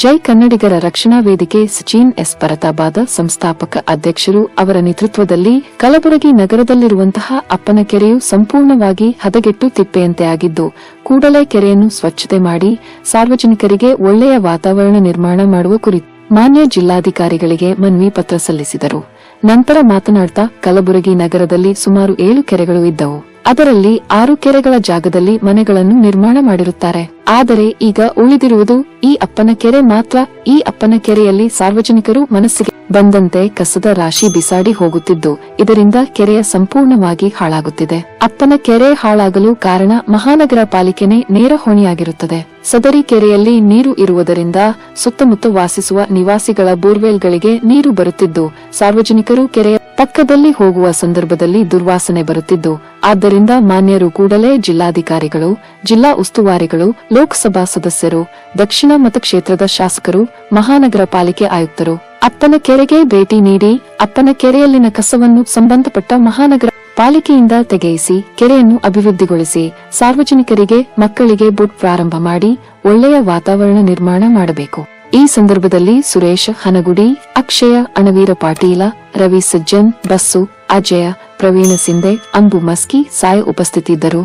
ಜೈ ಕನ್ನಡಿಗರ ರಕ್ಷಣಾ ವೇದಿಕೆ ಸಚಿನ್ ಎಸ್ ಪರತಾಬಾದ ಸಂಸ್ಥಾಪಕ ಅಧ್ಯಕ್ಷರು ಅವರ ನೇತೃತ್ವದಲ್ಲಿ ಕಲಬುರಗಿ ನಗರದಲ್ಲಿರುವಂತಹ ಅಪ್ಪನ ಕೆರೆಯು ಸಂಪೂರ್ಣವಾಗಿ ಹದಗೆಟ್ಟು ತಿಪ್ಪೆಯಂತೆ ಆಗಿದ್ದು, ಕೂಡಲೇ ಕೆರೆಯನ್ನು ಸ್ವಚ್ಛತೆ ಮಾಡಿ ಸಾರ್ವಜನಿಕರಿಗೆ ಒಳ್ಳೆಯ ವಾತಾವರಣ ನಿರ್ಮಾಣ ಮಾಡುವ ಕುರಿತು ಮಾನ್ಯ ಜಿಲ್ಲಾಧಿಕಾರಿಗಳಿಗೆ ಮನವಿ ಪತ್ರ ಸಲ್ಲಿಸಿದರು. ನಂತರ ಮಾತನಾಡುತ್ತಾ ಕಲಬುರಗಿ ನಗರದಲ್ಲಿ ಸುಮಾರು ಏಳು ಕೆರೆಗಳು ಇದ್ದವು. ಅದರಲ್ಲಿ ಆರು ಕೆರೆಗಳ ಜಾಗದಲ್ಲಿ ಮನೆಗಳನ್ನು ನಿರ್ಮಾಣ ಮಾಡಿರುತ್ತಾರೆ. ಆದರೆ ಈಗ ಉಳಿದಿರುವುದು ಈ ಅಪ್ಪನ ಕೆರೆ ಮಾತ್ರ, ಈ ಅಪ್ಪನ ಕೆರೆಯಲ್ಲಿ ಸಾರ್ವಜನಿಕರು ಮನಸ್ಸಿಗೆ ಬಂದಂತೆ ಕಸದ ರಾಶಿ ಬಿಸಾಡಿ ಹೋಗುತ್ತಿದ್ದು, ಇದರಿಂದ ಕೆರೆಯ ಸಂಪೂರ್ಣವಾಗಿ ಹಾಳಾಗುತ್ತಿದೆ. ಅಪ್ಪನ ಕೆರೆ ಹಾಳಾಗಲು ಕಾರಣ ಮಹಾನಗರ ಪಾಲಿಕೆನೇ ನೇರ ಹೊಣೆಯಾಗಿರುತ್ತದೆ. ಸದರಿ ಕೆರೆಯಲ್ಲಿ ನೀರು ಇರುವುದರಿಂದ ಸುತ್ತಮುತ್ತ ವಾಸಿಸುವ ನಿವಾಸಿಗಳ ಬೋರ್ವೆಲ್ಗಳಿಗೆ ನೀರು ಬರುತ್ತಿದ್ದು, ಸಾರ್ವಜನಿಕರು ಕೆರೆಯ ಪಕ್ಕದಲ್ಲಿ ಹೋಗುವ ಸಂದರ್ಭದಲ್ಲಿ ದುರ್ವಾಸನೆ ಬರುತ್ತಿದ್ದು, ಆದ್ದರಿಂದ ಮಾನ್ಯರು ಕೂಡಲೇ ಜಿಲ್ಲಾಧಿಕಾರಿಗಳು, ಜಿಲ್ಲಾ ಉಸ್ತುವಾರಿಗಳು ಲೋಕಸಭಾ ಸದಸ್ಯರು, ದಕ್ಷಿಣ ಮತಕ್ಷೇತ್ರದ ಶಾಸಕರು, ಮಹಾನಗರ ಪಾಲಿಕೆ ಆಯುಕ್ತರು. ಅಪ್ಪನ ಕೆರೆಗೆ ಭೇಟಿ ನೀಡಿ, ಅಪ್ಪನ ಕೆರೆಯಲ್ಲಿನ ಕಸವನ್ನು ಸಂಬಂಧಪಟ್ಟ ಮಹಾನಗರ ಪಾಲಿಕೆಯಿಂದ ತೆಗೆಯಿಸಿ, ಕೆರೆಯನ್ನು ಅಭಿವೃದ್ಧಿಗೊಳಿಸಿ, ಸಾರ್ವಜನಿಕರಿಗೆ, ಮಕ್ಕಳಿಗೆ ಬುಟ್ ಪ್ರಾರಂಭ ಮಾಡಿ, ಒಳ್ಳೆಯ ವಾತಾವರಣ ನಿರ್ಮಾಣ ಮಾಡಬೇಕು. ಈ ಸಂದರ್ಭದಲ್ಲಿ ಸುರೇಶ್ ಹನಗುಡಿ, ಅಕ್ಷಯ ಅಣವೀರ ಪಾಟೀಲ, ರವಿ ಸಜ್ಜನ್, ಬಸ್ಸು, ಅಜಯ, ಪ್ರವೀಣ ಸಿಂಧೆ, ಅಂಬು ಮಸ್ಕಿ, ಸಾಯ್ ಉಪಸ್ಥಿತಿದ್ದರು.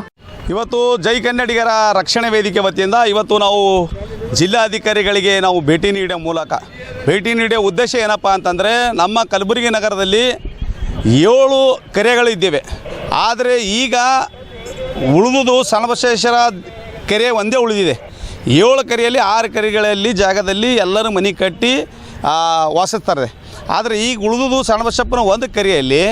ಇವತ್ತು ಜೈ ಕನ್ನಡಿಗರ ರಕ್ಷಣೆ ವೇದಿಕೆ ವತಿಯಿಂದ ಇವತ್ತು ನಾವು ಜಿಲ್ಲಾಧಿಕಾರಿಗಳಿಗೆ ನಾವು ಭೇಟಿ ನೀಡೋ ಮೂಲಕ, ಭೇಟಿ ನೀಡೋ ಉದ್ದೇಶ ಏನಪ್ಪ ಅಂತಂದರೆ ನಮ್ಮ ಕಲಬುರಗಿ ನಗರದಲ್ಲಿ ಏಳು ಕೆರೆಗಳಿದ್ದೇವೆ. ಆದರೆ ಈಗ ಉಳಿದುದು ಸಣ್ಣಬಸವೇಶ್ವರ ಕೆರೆ ಒಂದೇ ಉಳಿದಿದೆ. ಏಳು ಕೆರೆಯಲ್ಲಿ ಆರು ಕೆರೆಗಳಲ್ಲಿ ಜಾಗದಲ್ಲಿ ಎಲ್ಲರೂ ಮನೆ ಕಟ್ಟಿ ವಾಸಿಸ್ತಾರೆ ಆದರೆ ಈಗ ಉಳಿದುದು ಸಣ್ಣಬಸಪ್ಪನ ಒಂದು ಕೆರೆಯಲ್ಲಿ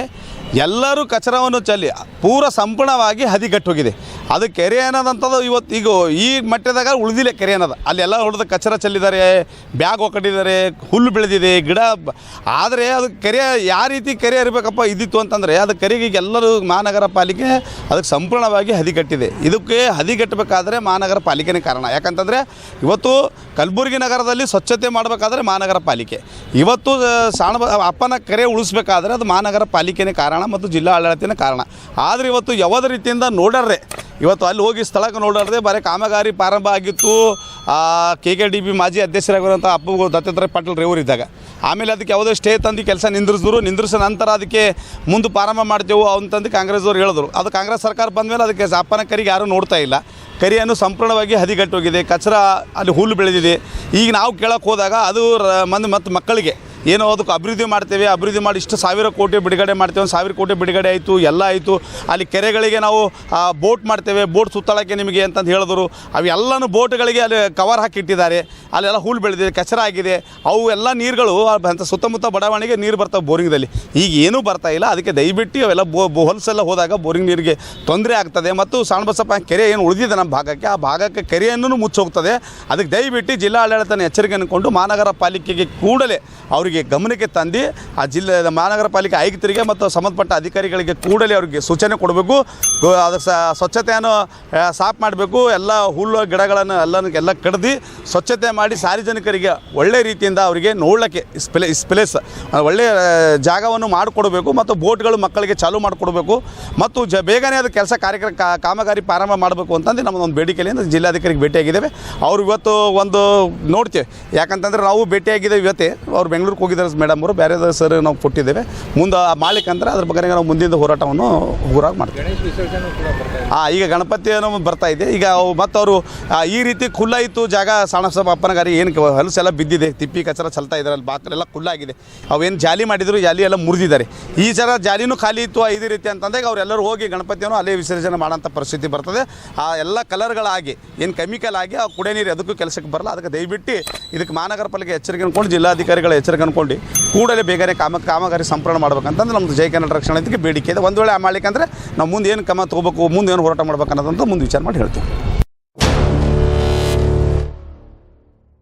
ಎಲ್ಲರೂ ಕಚರವನ್ನು ಚೆಲ್ಲಿ ಪೂರ ಸಂಪೂರ್ಣವಾಗಿ ಹದಿಗಟ್ಟು ಹೋಗಿದೆ ಅದು ಕೆರೆ ಅನ್ನೋದಂಥದ್ದು ಇವತ್ತು ಈಗ ಈ ಮಟ್ಟದಾಗ ಉಳಿದಿಲ್ಲ ಕೆರೆ ಅನ್ನೋದು. ಅಲ್ಲೆಲ್ಲ ಹೊಡೆದ ಕಚರ ಚೆಲ್ಲಿದ್ದಾರೆ, ಬ್ಯಾಗ್ ಒಕ್ಕಟ್ಟಿದ್ದಾರೆ, ಹುಲ್ಲು ಬೆಳೆದಿದೆ, ಗಿಡ ಆದರೆ ಅದು ಕೆರೆ ಯಾವ ರೀತಿ ಕೆರೆ ಇರಬೇಕಪ್ಪ ಇದ್ದಿತ್ತು ಅಂತಂದರೆ ಅದು ಕೆರೆಗೆ ಈಗ ಎಲ್ಲರೂ ಮಹಾನಗರ ಪಾಲಿಕೆ ಅದಕ್ಕೆ ಸಂಪೂರ್ಣವಾಗಿ ಹದಿಗಟ್ಟಿದೆ. ಇದಕ್ಕೆ ಹದಿಗಟ್ಟಬೇಕಾದ್ರೆ ಮಹಾನಗರ ಪಾಲಿಕೆನೇ ಕಾರಣ. ಯಾಕಂತಂದರೆ ಇವತ್ತು ಕಲಬುರಗಿ ನಗರದಲ್ಲಿ ಸ್ವಚ್ಛತೆ ಮಾಡಬೇಕಾದ್ರೆ ಮಹಾನಗರ ಪಾಲಿಕೆ. ಇವತ್ತು ಸಾಣ ಅಪ್ಪನ ಕೆರೆ ಉಳಿಸ್ಬೇಕಾದ್ರೆ ಅದು ಮಹಾನಗರ ಪಾಲಿಕೆನೇ ಕಾರಣ ಮತ್ತು ಜಿಲ್ಲಾ ಆಡಳಿತನೇ ಕಾರಣ. ಆದರೆ ಇವತ್ತು ಯಾವುದೇ ರೀತಿಯಿಂದ ನೋಡರ್ರೆ ಇವತ್ತು ಅಲ್ಲಿ ಹೋಗಿ ಸ್ಥಳಕ್ಕೆ ನೋಡಾರ್ದೆ ಬರೀ ಕಾಮಗಾರಿ ಪ್ರಾರಂಭ ಆಗಿತ್ತು. ಕೆ ಕೆ ಡಿ ಬಿ ಮಾಜಿ ಅಧ್ಯಕ್ಷರಾಗಿರುವಂಥ ಅಪ್ಪು ದತ್ತಾತ್ರೇಯ ಪಾಟೀಲ್ ರೇವರ್ ಇದ್ದಾಗ ಆಮೇಲೆ ಅದಕ್ಕೆ ಯಾವುದೋ ಸ್ಟೇ ತಂದು ಕೆಲಸ ನಿಂದ್ರಿಸಿದ್ರು. ನಿಂದ್ರಿಸಿದ ನಂತರ ಅದಕ್ಕೆ ಮುಂದೆ ಪ್ರಾರಂಭ ಮಾಡ್ತೇವೆ ಅಂತಂದು ಕಾಂಗ್ರೆಸ್ದವ್ರು ಹೇಳಿದ್ರು. ಅದು ಕಾಂಗ್ರೆಸ್ ಸರ್ಕಾರ ಬಂದಮೇಲೆ ಅದಕ್ಕೆ ಅಪ್ಪನ ಕರಿಗೆ ಯಾರೂ ನೋಡ್ತಾ ಇಲ್ಲ. ಕರಿಯನ್ನು ಸಂಪೂರ್ಣವಾಗಿ ಹದಿಗಟ್ಟೋಗಿದೆ. ಕಚರ ಅಲ್ಲಿ ಹುಲ್ಲು ಬೆಳೆದಿದೆ. ಈಗ ನಾವು ಕೇಳೋಕ್ಕೆ ಹೋದಾಗ ಅದು ಮಂದಿ ಮತ್ತು ಮಕ್ಕಳಿಗೆ ಏನೋ ಅದಕ್ಕೆ ಅಭಿವೃದ್ಧಿ ಮಾಡ್ತೇವೆ, ಅಭಿವೃದ್ಧಿ ಮಾಡಿ ಇಷ್ಟು ಸಾವಿರ ಕೋಟಿ ಬಿಡುಗಡೆ ಮಾಡ್ತೇವೆ, ಒಂದು ಸಾವಿರ ಕೋಟಿ ಬಿಡುಗಡೆ ಆಯಿತು, ಎಲ್ಲ ಆಯಿತು. ಅಲ್ಲಿ ಕೆರೆಗಳಿಗೆ ನಾವು ಬೋಟ್ ಮಾಡ್ತೇವೆ, ಬೋಟ್ ಸುತ್ತಳಕ್ಕೆ ನಿಮಗೆ ಅಂತಂದು ಹೇಳಿದ್ರು. ಅವೆಲ್ಲನೂ ಬೋಟ್ಗಳಿಗೆ ಅಲ್ಲಿ ಕವರ್ ಹಾಕಿಟ್ಟಿದ್ದಾರೆ ಅಲ್ಲೆಲ್ಲ ಹುಲ್ಲು ಬೆಳೆದಿದೆ, ಕಚರ ಆಗಿದೆ. ಅವು ಎಲ್ಲ ನೀರುಗಳು, ಅಂತ ಸುತ್ತಮುತ್ತ ಬಡಾವಣೆಗೆ ನೀರು ಬರ್ತವೆ ಬೋರಿಂಗ್ದಲ್ಲಿ. ಈಗ ಏನೂ ಬರ್ತಾ ಇಲ್ಲ. ಅದಕ್ಕೆ ದಯವಿಟ್ಟು ಅವೆಲ್ಲ ಬೋ ಹೊಲಸೆಲ್ಲ ಹೋದಾಗ ಬೋರಿಂಗ್ ನೀರಿಗೆ ತೊಂದರೆ ಆಗ್ತದೆ. ಮತ್ತು ಸಾಣಬಸಪ್ಪ ಕೆರೆ ಏನು ಉಳಿದಿದೆ ನಮ್ಮ ಭಾಗಕ್ಕೆ, ಆ ಭಾಗಕ್ಕೆ ಕೆರೆಯನ್ನು ಮುಚ್ಚೋಗ್ತದೆ. ಅದಕ್ಕೆ ದಯವಿಟ್ಟು ಜಿಲ್ಲಾ ಆಡಳಿತನ ಎಚ್ಚರಿಕೆ ಅನ್ಕೊಂಡು ಮಹಾನಗರ ಪಾಲಿಕೆಗೆ ಕೂಡಲೇ ಅವರಿಗೆ ಗಮನಕ್ಕೆ ತಂದು ಆ ಜಿಲ್ಲೆ ಮಹಾನಗರ ಪಾಲಿಕೆ ಆಯುಕ್ತರಿಗೆ ಮತ್ತು ಸಂಬಂಧಪಟ್ಟ ಅಧಿಕಾರಿಗಳಿಗೆ ಕೂಡಲೇ ಅವರಿಗೆ ಸೂಚನೆ ಕೊಡಬೇಕು. ಗೊ- ಅದು ಸ, ಸ್ವಚ್ಛತೆಯನ್ನು ಸಾಫ್ ಮಾಡಬೇಕು. ಎಲ್ಲ ಹುಲ್ಲು, ಗಿಡಗಳನ್ನು ಎಲ್ಲನೂ ಎಲ್ಲ ಕಡ್ದು ಸ್ವಚ್ಛತೆ ಮಾಡಿ ಸಾರ್ವಜನಿಕರಿಗೆ ಒಳ್ಳೆ ರೀತಿಯಿಂದ ಅವರಿಗೆ ನೋಡಲಿಕ್ಕೆ ಇಸ್ ಸ್ಪ್ಲೇಸ್ ಒಳ್ಳೆಯ ಜಾಗವನ್ನು ಮಾಡಿಕೊಡಬೇಕು ಮತ್ತು ಬೋಟ್ಗಳು ಮಕ್ಕಳಿಗೆ ಚಾಲೂ ಮಾಡಿಕೊಡಬೇಕು ಮತ್ತು ಜ ಬೇಗನೆ ಅದು ಕೆಲಸ ಕಾರ್ಯಕ್ರಮ ಕಾಮಗಾರಿ ಪ್ರಾರಂಭ ಮಾಡಬೇಕು ಅಂತಂದು ನಮ್ಮದೊಂದು ಬೇಡಿಕೆಯಿಂದ ಜಿಲ್ಲಾಧಿಕಾರಿಗೆ ಭೇಟಿಯಾಗಿದ್ದೇವೆ. ಅವ್ರು ಇವತ್ತು ಒಂದು ನೋಡ್ತೇವೆ. ಯಾಕಂತಂದರೆ ನಾವು ಭೇಟಿಯಾಗಿದ್ದೇವೆ ಇವತ್ತೇ. ಅವ್ರು ಬೆಂಗಳೂರಿಗೆ ಹೋಗಿದ್ದಾರೆ ಮೇಡಮ್ ಅವರು. ಬೇರೆ ಸರ್ ನಾವು ಕೊಟ್ಟಿದ್ದೇವೆ. ಮುಂದೆ ಮಾಲಿಕ್ ಅಂದ್ರೆ ಅದ್ರ ಬಗ್ಗೆ ನಾವು ಮುಂದಿನ ಹೋರಾಟವನ್ನು ಊರಾಗ ಮಾಡ್ತೇವೆ. ಹಾಂ ಈಗ ಗಣಪತಿ ಏನೋ ಬರ್ತಾ ಇದೆ. ಈಗ ಅವು ಮತ್ತು ಅವರು ಈ ರೀತಿ ಖುಲ್ಲ ಇತ್ತು ಜಾಗ ಸಣ್ಣ ಅಪ್ಪನಗಾರಿ ಅಪ್ಪನ ಗಾರಿ ಏನು ಹಲಸೆಲ್ಲ ಬಿದ್ದಿದೆ. ತಿಪ್ಪಿ ಕಚರ ಚಲ್ತಾ ಇದ್ದಾರೆ ಅಲ್ಲಿ ಬಾಕಲೆಲ್ಲ ಖುಲ್ಲಾಗಿದೆ. ಅವೇನು ಜಾಲಿ ಮಾಡಿದ್ರು ಜಾಲಿ ಎಲ್ಲ ಮುರಿದಿದ್ದಾರೆ. ಈ ಸರ ಜಾಲಿನೂ ಖಾಲಿ ಇತ್ತು ಐದು ರೀತಿ ಅಂತಂದಾಗ ಅವರೆಲ್ಲರೂ ಹೋಗಿ ಗಣಪತಿಯನ್ನು ಅಲ್ಲೇ ವಿಸರ್ಜನೆ ಮಾಡೋಂಥ ಪರಿಸ್ಥಿತಿ ಬರ್ತದೆ. ಆ ಎಲ್ಲ ಕಲರ್ಗಳಾಗಿ, ಏನು ಕೆಮಿಕಲ್ ಆಗಿ ಆ ಕುಡಿಯೋ ನೀರು ಅದಕ್ಕೂ ಕೆಲಸಕ್ಕೆ ಬರಲ್ಲ. ಅದಕ್ಕೆ ದಯವಿಟ್ಟು ಇದಕ್ಕೆ ಮಹಾನಗರ ಪಾಲಿಕೆ ಎಚ್ಚರಿಕೆ ಅನ್ಕೊಂಡು ಜಿಲ್ಲಾಧಿಕಾರಿಗಳ ಎಚ್ಚರಿಕೆ ಅನ್ಕೊಂಡು ಕೂಡಲೇ ಬೇಗನೆ ಕಾಮ ಕಾಮಗಾರಿ ಸಂಪೂರ್ಣ ಮಾಡ್ಬೇಕಂತಂದ್ರೆ ನಮ್ಮದು ಜೈ ಕನ್ನಡ ರಕ್ಷಣಾ ಇದಕ್ಕೆ ಬೇಡಿಕೆ ಇದೆ. ಒಂದು ವೇಳೆ ಆ ಮಾಡ್ಲಿಕ್ಕೆ ಅಂದರೆ ನಾವು ಮುಂದೆ ಏನು ಕ್ರಮ ತೊಗೋಬೇಕು, ಮುಂದೆ ಏನು ಹೋರಾಟ ಮಾಡ್ಬೇಕು ಅನ್ನೋದಂತ ಮುಂದೆ ವಿಚಾರ ಮಾಡಿ ಹೇಳ್ತೀವಿ.